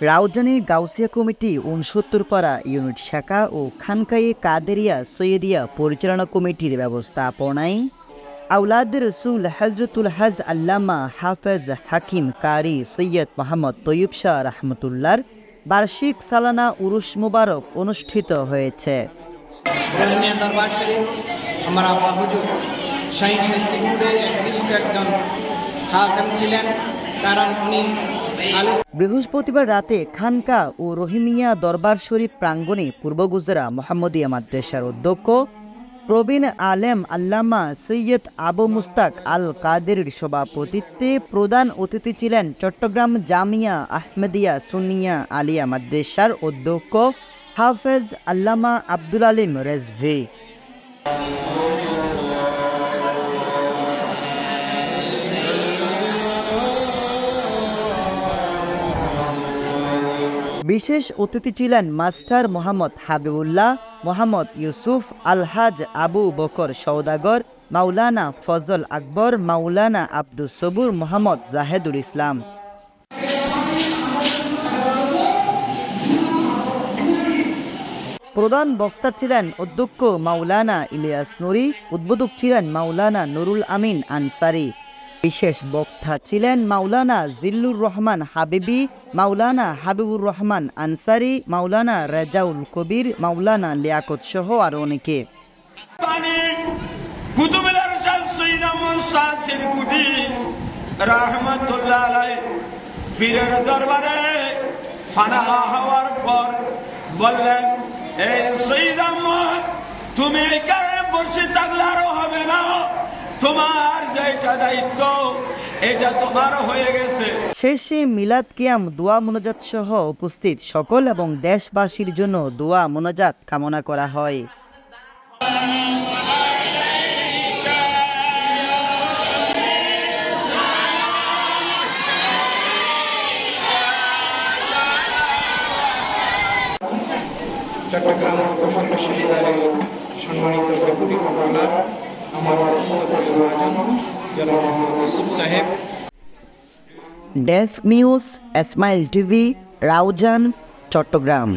রাউজানে Gausia committee উনসত্তর পাড়া unit শাখা ও খানকাই কাদেরিয়া সৈয়দিয়া পরিচালনা কমিটির ব্যবস্থাপনায় আউলাদ রসুল হজরতুল হজ আল্লামা হাফেজ হাকিম কারি সৈয়দ মোহাম্মদ তৈয়ব শাহ রহমতুল্লার বার্ষিক সালানা উরুস মুবারক অনুষ্ঠিত হয়েছে। ছিলেন, কারণ উনি বৃহস্পতিবার রাতে খানকা ও রহিমিয়া দরবার শরীফ প্রাঙ্গণে পূর্ব গুজরা মোহাম্মদিয়া মাদ্রাসার অধ্যক্ষ প্রবীণ আলেম আল্লামা সৈয়দ আবু মুস্তাক আল কাদের সভাপতিত্বে প্রধান অতিথি ছিলেন চট্টগ্রাম জামিয়া আহমেদিয়া সুনিয়া আলিয়া মাদ্রাসার অধ্যক্ষ হাফেজ আল্লামা আব্দুল আলিম রেজভি। বিশেষ অতিথি ছিলেন মাস্টার মোহাম্মদ হাবিবুল্লাহ, মোহাম্মদ ইউসুফ আলহাজ আবু বকর সৌদাগর মাওলানা ফজল আকবর, মাওলানা আব্দুস সবুর মোহাম্মদ জাহেদুল ইসলাম। প্রধান বক্তা ছিলেন অধ্যক্ষ মাওলানা ইলিয়াস নুরি, উদ্বোধক ছিলেন মাওলানা নুরুল আমিন আনসারি। বিশেষ বক্তা ছিলেন মাওলানা জিল্লুর রহমান হাবিবি, মাওলানা হাবিবুর রহমান আনসারি, মাওলানা রেজাউল কবির, মাওলানা লিয়াকত সহ আরও অনেকে। এই তুমি বসে থাকলে আরও হবে না। তোমার যেটা দায়িত্ব এটা তোমার হয়ে গেছে। শেষে মিলাদ কিয়াম দোয়া মোনাজাত সহ উপস্থিত সকল এবং দেশবাসীর জন্য দোয়া মোনাজাত কামনা করা হয়। চট্টগ্রাম প্রকৌশল বিশ্ববিদ্যালয়ের সম্মানিত ডেপুটি কমান্ডার আমার মহাজন জনাব মোহাম্মদ ইউসুফ সাহেব desk news Ismail TV Raozan Chattogram